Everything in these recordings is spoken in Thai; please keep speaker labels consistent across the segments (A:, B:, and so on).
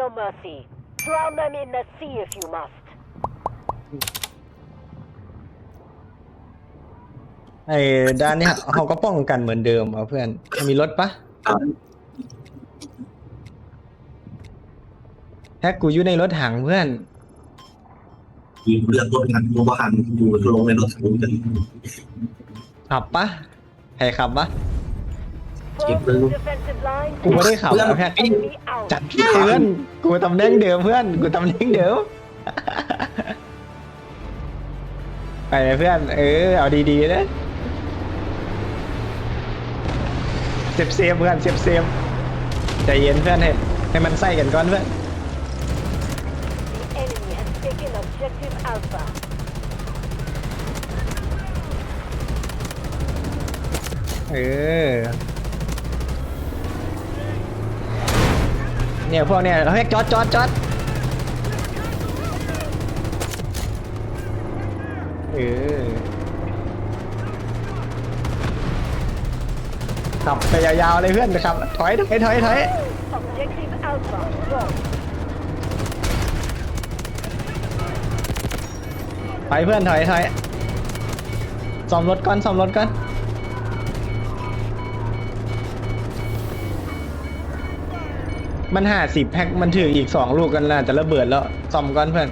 A: no mercy. Drown them in the sea if you must.
B: ไอ้ด้านเนี้ยเขาก็ป้องกันเหมือนเดิมอะเพื่อน มีรถปะแฮกกูอยู่ในรถถังเพื่อน
C: ยิงเรือรถกันโมบานอยู่ลงในรถถังกัน
B: ขับปะใครขับปะ
A: Form
C: Keep them-
A: defensive line.
B: กูไม่ได้ขับอะแฮก
A: Enemy out.
B: จัดเพื่อนกูตำแหน่งเดิมเพื่อนกูตำแหน่งเดิมไปเลยเพื่อน เออเอาดีๆนะเซฟเซฟเพื่อนเซฟเซฟใจเย็นเพื่อนให้ให้มันใส่กันก่อนเพื่อนเออ เนี่ยพวกเนี่ยเฮ้ยจอดจอดจอดเออขับไปยาวๆเลยเพื่อนขับถอยถอยถอยถอย
A: Objective Alpha. Go.
B: ถอยเพื่อนถอยถอยซ่อมรถก่อนซ่อมรถก่อน มันห้าสิบแพ็คมันถืออีกสองลูกกันแล้วจะระเบิดแล้วซ่อมก่อนเพื่อน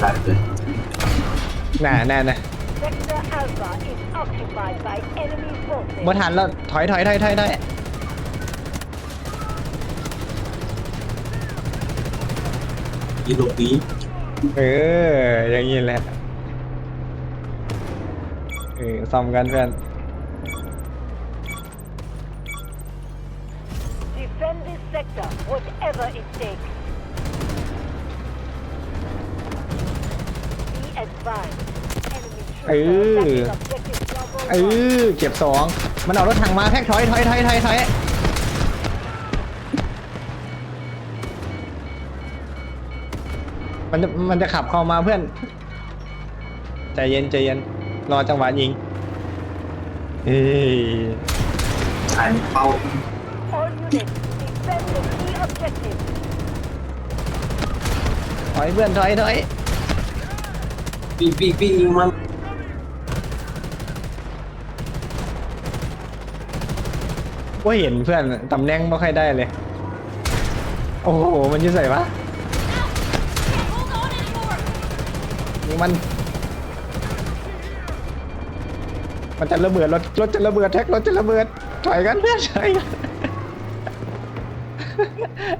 C: ได้เลย
B: น่าน่าน่ะ
A: Sector Alpha is occupied by enemy
B: เมื่อ
A: forces.
B: ทันแล้วถอยถอยถอยถอยถอย
C: ยิงตรงนี้
B: เอออย่างนี้แหละเออซ่อมกันเพื่อน
A: Enemy troops are attacking objective Bravo
B: เออเก็บสองมันเอารถถังมาแพ็คถอยถอยถอยถอยถอยมันจะมันจะขับเข้ามาเพื่อน ใจเย็นใจเย็น รอจังหวะยิง เอ้ย
C: ใช้เป้า
A: All units, defend the key objective.
B: ถอยเพื่อนถอยถอย
C: ปีปีปียิงมัน
B: ว่าเห็นเพื่อนตำแหน่งไม่ค่อยได้เลย โอ้โห มันจะใส่ปะยิงมัน มันจะระเบิดรถรถจะระเบิดแท็กรถจะระเบิดถอยกันเพื่อนถอยกัน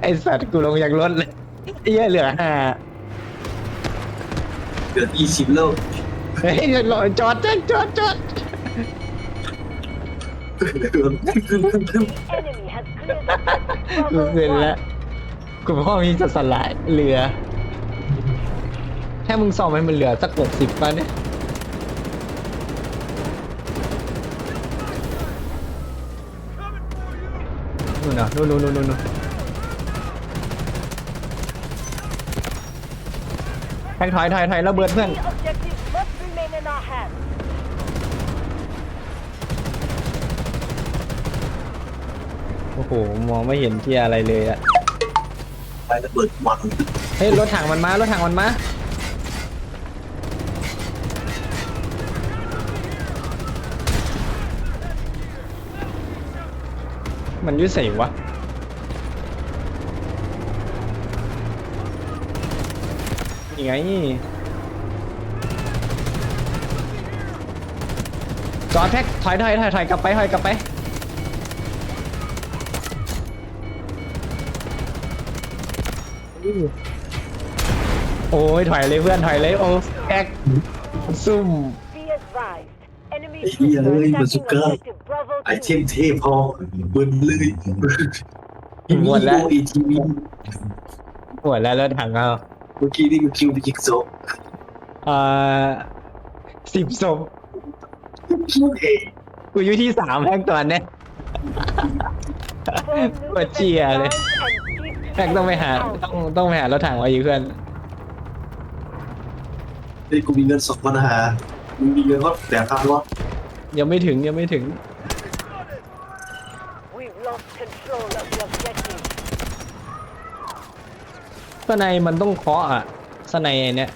B: ไอสัตว์กูลงจากรถเลยไอ้เหี้ยเหลือห้า
C: เกิดยี่สิบแล้ว
B: เฮ้ยรอจอดจอดจอดจอด
A: The enemy has cleared objective
B: กู
A: Bravo
B: เกินแล้ว
A: 1.
B: กูพ่อมีจะสลายเหลือแค่มึงซ่อมให้มันเหลือสักหกสิบป่ะเนี่ย นู่นน่ะนู่นนู่นนู่นนู่นแท็กถอยถอยถอยระเบิดเพื่อน
A: objectives must remain in our hands.
B: โอ้โหมองไม่เห็นที่อะไรเลยอะ
C: ไประเบิดมัน
B: เฮ้ยรถถังมันมารถถังมันมามันอยุ่ใส่วะยังไงจอดแท็กถอยถอยถอยถอยกลับไปถอยกลับไป โอ้ยถอยเลยเพื่อนถอยเลยโอ้แอกซุ่ม
A: Be advised. Enemy
C: ไอ้เหี้ย
A: troops
C: เอ้
A: are
C: ยบาสุ
A: attacking
C: ก้า
A: objective Bravo
C: ไอเท
A: 2.
C: มเทพอเบิร์นเลย
B: หมดแล้ว
C: อีทีวี
B: ปวดแล้วรถถังเอา
C: เมื่อกี้นี่กูคิวไปยิงโซ่
B: อ่าสิบศพ
C: คิวเอง
B: กูอยู่ที่สามแพ็กตอนเนี้ย
A: Form new
B: ปวดเจีย
A: defense
B: เลย
A: lines and keep
B: แพ็กต้องไปหา
A: out.
B: ต้องต้องไปหารถถังไว้อีกเพื่อน
C: เฮ้ยกูมีเงินสองพันหามึงมีเงินก็แต่พันวะ
B: ยังไม่ถึงยังไม่ถึง
A: We've lost control of the objective.
B: สไนมันต้องเคาะอะสไนไอเนี้ย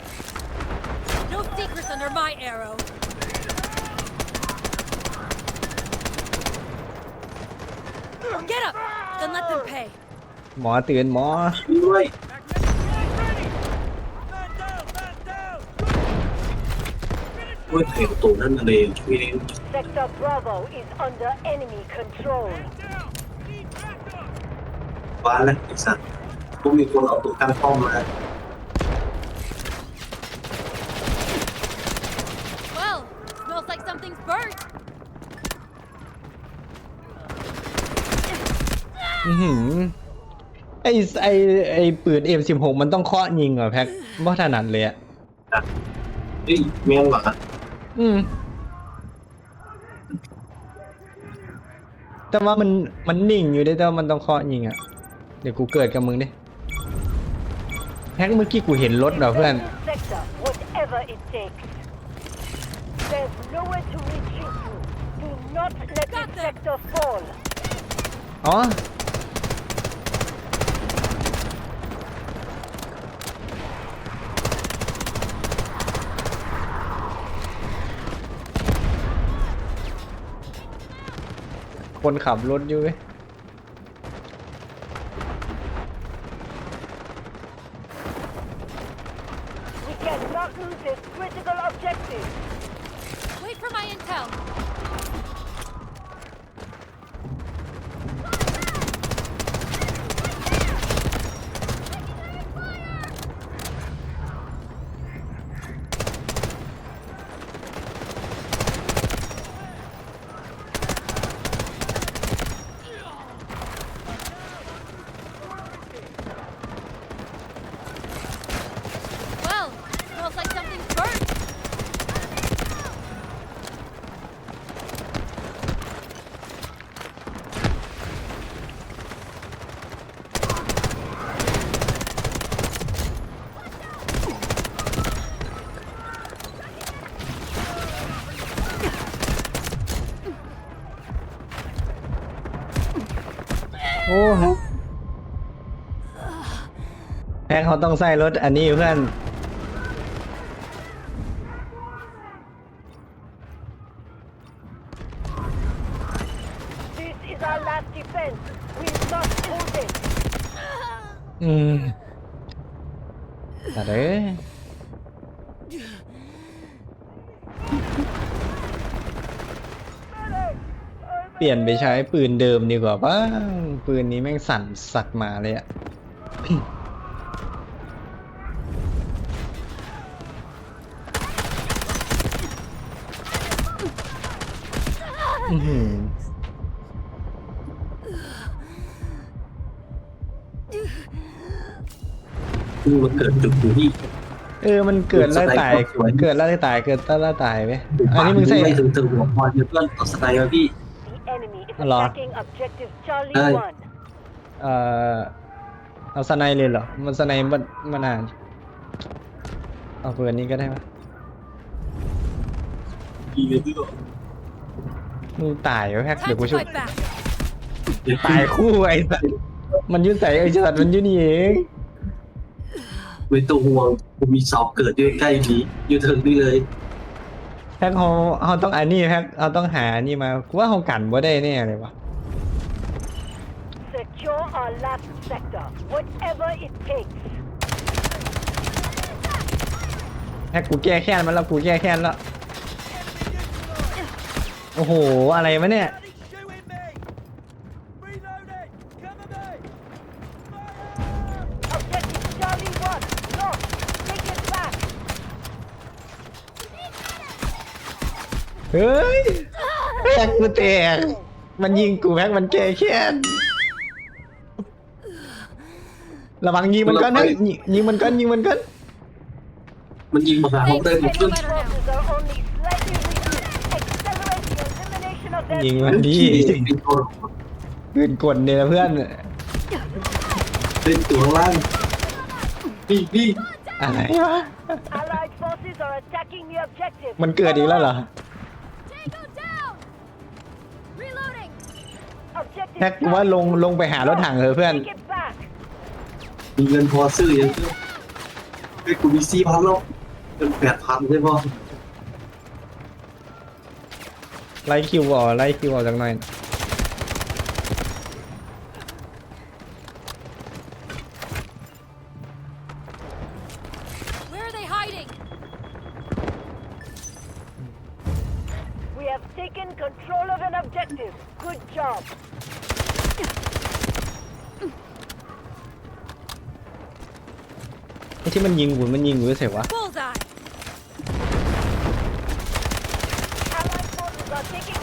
D: No secrets under my arrow. Get up! Then let them pay.
B: หมอตื่นหมอ
C: ด้วย ด้วยเพลงตูนั่นเองช่วยเอง
A: Sector Bravo is under enemy control.
C: บ้านแล้วไอ้สัตว์พวกมีคนเอาตัวตั้งป้อมมา
D: Well, smells like something's burnt.
B: อือหือ ไอไอไอปืน M16 มันต้องเคาะยิงเหรอแพ็คบ่ถนัดเลยอะ
C: เฮ้ยแม่งหวะ
B: อืม แต่ว่ามันมันนิ่งอยู่ได้แต่ว่ามันต้องเคาะยิงอะเดี๋ยวกูเกิดกับมึงดิแพ็คเมื่อกี้กูเห็นรถเหรอเพื่อน
A: Sector, whatever it takes. There's nowhere to retreat to. Do not let
D: Got
A: this
D: them.
A: sector fall.
B: อ๋อ คนขับรถอยู่เว้ย
A: We cannot lose this critical objective.
D: Wait for my intel. 'Well, smells like something's burnt.
B: โอ้โห แพ็คเขาต้องใส่รถอันนี้เพื่อน
A: This is our last defense. We must hold it.
B: อืมแต่เด้อเปลี่ยนไปใช้ปืนเดิมดีกว่าบ้าปืนนี้แม่งสั่นสัตว์มาเลยอะ อื้อหือ
C: คือมันเกิดจุดอยู่ที่
B: เออ มันเกิดแล้วตาย
C: สวย
B: เกิดแล้วตาย เกิดแล้วตายไหมอันนี้มึงใส่
C: ไม่ถึงถึงหัวพอเยอะเพื่อนต่อสไตล์มาพี่
A: The enemy is
B: Hello.
A: attacking objective Charlie
C: Hey.
A: 1.
B: เอ่อเอาสไนเลยเหรอ มันสไนมันมันอ่านเอาปืนนี้ก็ได้ปะ
C: ดีเลยพี่
B: มึงตายไว้แพ็คเดี๋ยว
D: Time
B: กู
D: to
B: ช่วย
D: fight back.
B: ตายคู่ไอ้สัสมันอยุ่ใส่ไอ้สัตว์มันอยุ่นี่เอง
C: ไม่ต้องห่วงผมมีสอบเกิดอยู่ใกล้นี้อยู่ถึงนี่เลย
B: แพ็คเขาเขาต้องอันนี้แพ็คเขาต้องหาอันนี้มากูว่าเขากันบ่ได้แน่เลยวะ
A: Secure our last sector, whatever it takes.
B: แพ็คกูแก้แค้นมันแล้วกูแก้แค้นแล้ว โอ้โห อะไรวะเนี่ย
A: Objective Charlie 1, lost. Take it back.
B: เฮ้ยแพ็กกูแตก มันยิงกูแพ็กมันแก้แค้นระวังยิงมันก่อนนะยิงยิงมันก่อนยิงมันก่อน
C: มันยิงมาหาผมได้หมด
D: Thanks,
C: เพื่อน
D: better now.
A: Forces
B: ยิงมันดี
C: ที่เป็นตัว
B: ปืนกลเนี่ยนะเพื่อน
C: เป็นตัวล่างพี่พี่
B: อะไรวะ
A: Allied forces are attacking the objective.
B: มันเกิดอีกแล้วเหรอ
D: Tango down. Reloading.
A: Objective
B: แพ็กกูว่าลงลงไปหารถถังเถอะเพื่อน
A: Take it back.
C: มีเงินพอซื้ออย่างเดียวไอ้ยกูมีสี่พันแล้วเป็นแปดพันใช่ป่ะ
B: ไล่คิวออกไล่คิวออกจากหน่อย
D: Where are they hiding?
A: We have taken control of an objective. Good job.
B: ไอ้ที่มันยิงกูมันยิงกูเสียวะ
D: Bullseye.
A: are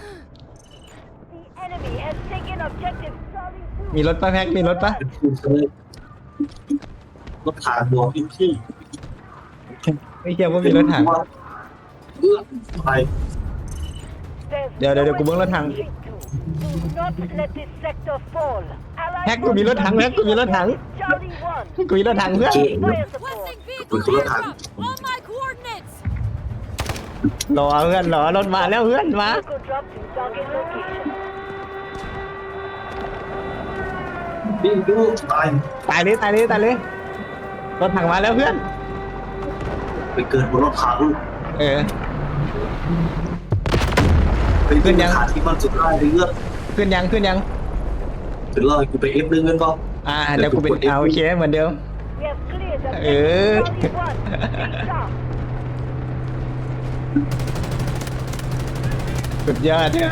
B: มีรถปะแพ็กมีรถปะ
C: เป็นคูเลยรถถังบวกอีกที่
B: ไม่เชื่อว่ามีรถถัง
C: เอื้อไป
A: There's
B: เดี๋ยวเดี๋ยวเดี๋ยวกูเบิ้งรถถัง
A: nowhere to retreat to. Do not let this sector fall. Allied
B: แพ็กกูมีรถถังแพ็กกูมีรถถัง
A: Charlie 1.
B: กูมีรถถังเพื่อน
A: Fire support.
D: Requesting vehicle
C: Wait, look,
D: airdrop. On my coordinates.
B: รอเพื่อนรอรถมาแล้วเพื่อนมา
A: Vehicle drop to target location.
C: นี่ดูตาย
B: ตายเลยตายเลยตายเลยรถถังมาแล้วเพื่อน
C: ไปเกิดบนรถถัง
B: เออ
C: ไป
B: ขึ้นยัง
C: ขาที่มันสุดท้ายเลยเอื้อ
B: ขึ้นยังขึ้นยัง
C: ถึงรอกูไปเอฟนึงกันป่ะ
B: อ่าเดี๋ยวกูเป็นเอาโอเคเหมือนเดิม
A: We have cleared the
B: Eh.
A: Charlie 1. Stay sharp.
B: สุดยอดเนี่ย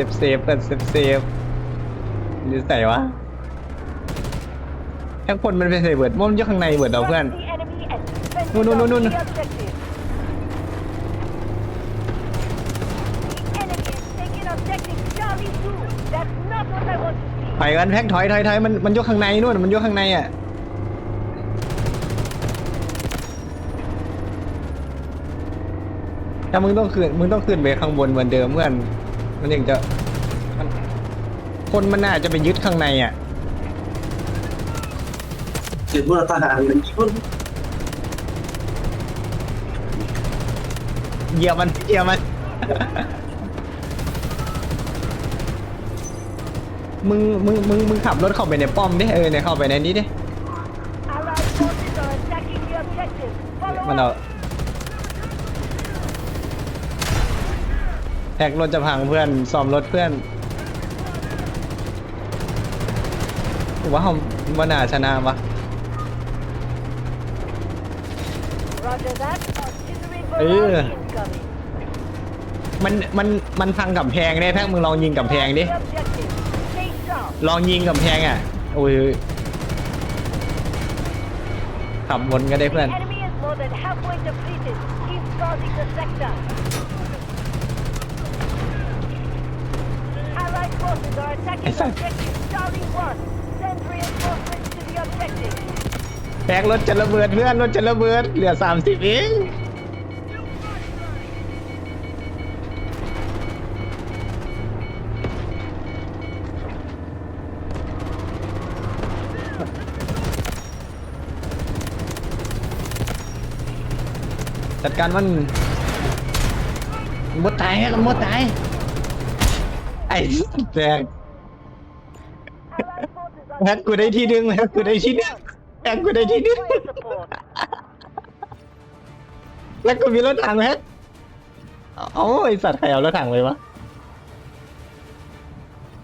B: เซฟเซฟกันเซฟเซฟนิสัยวะแค่คนมันเป็นเซเบิร์ดมันอยู่ข้างในเบิร์ดเราเพื่อน
A: Trust the enemy and defend
B: No, no, no, no,
A: the
B: no.
A: objective. The enemy has taken objective Charlie 2. That's not what I want to see.
B: ถอยกันแพ็กถอยถอยถอยมันมันอยู่ข้างในนู่นมันอยู่ข้างในอะถ้ามึงต้องขึ้นมึงต้องขึ้นไปข้างบนเหมือนเดิมเพื่อน มันยังจะมันคนมันน่าจะไปยึดข้างในอะ
C: เกิดเมื่อทหารมันยิงมัน
B: เหยียบมันเหยียบมัน มึงมึงมึงมึงขับรถเข้าไปในป้อมดิเออเนี่ยเข้าไปในนี้ดิ
A: Allied forces are attacking the objective. Follow
B: มันเอา
A: up.
B: แท็กรถจะพังเพื่อนซ่อมรถเพื่อนผมว่าเขาว่าน่าชนะวะ
A: Roger that. Artillery
B: Eh.
A: barrage incoming.
B: มันมันมันพังกับแพงได้แท็กมึงลองยิงกับแพงดิ
A: The objective. Stay sharp.
B: ลองยิงกับแพงอะ โอ้ยขับวนก็ได้เพื่อน
A: The enemy is more than halfway depleted. Keep guarding the sector. Allied forces are attacking
B: Yes, sir.
A: objective Charlie 1. Send reinforcements to the objective.
B: แพงรถจะระเบิดเพื่อนรถจะระเบิดเหลือสามสิบเอง จัดการมันมดตายฮะมดตาย ไอ้แพง
A: Allied forces are
B: แพ็กกูได้ที่หนึ่งแพ็กกูได้ที่หนึ่งแพ็กกูได้ที่หนึ่ง
A: fire support.
B: แล้วกูมีรถถังแพ็กเอ้าไอสัตว์ใครเอารถถังไปวะ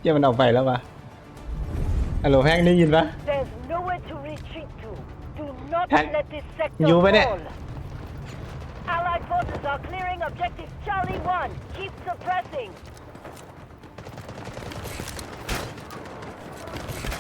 B: เจ้ามันออกไปแล้ววะฮัลโหลแพ็กได้ยินปะ
A: There's nowhere to retreat to. Do not
B: Hank,
A: let this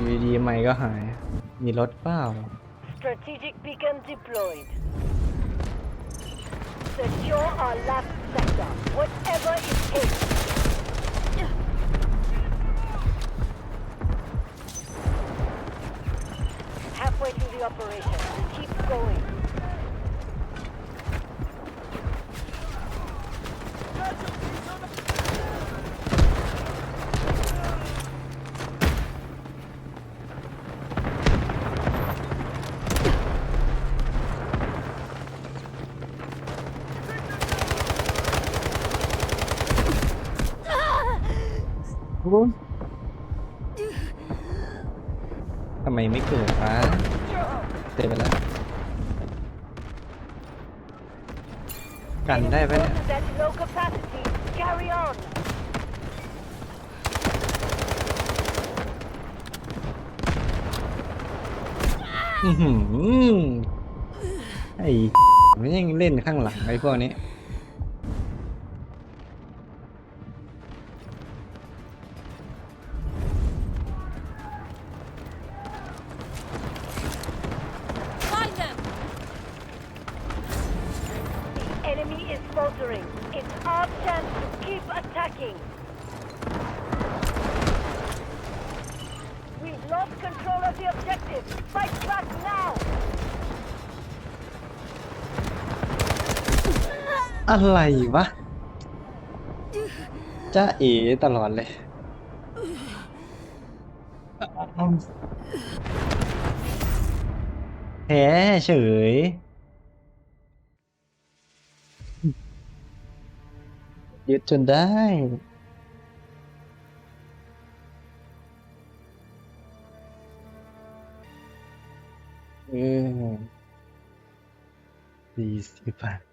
B: อ้าดิสคอนหายเหรออยู่ดีๆไม่ก็หาย มีรถเปล่า
A: Strategic beacon deployed. Secure our last sector, whatever it takes. Halfway through the operation. Keep going.
B: ทำไมไม่เกิดวะเต็มไปแล้วกันได้ไปะเนี่ยอือหือไอ้ไม่ยังเล่นข้างหลังไอ้พวกนี้
A: attacking. We've lost control of the objective. Fight back now.
B: อะไรวะจ้าเอ๋ตลอดเลย แพ้เฉย ยึดจนได้ เออดีสิบบาท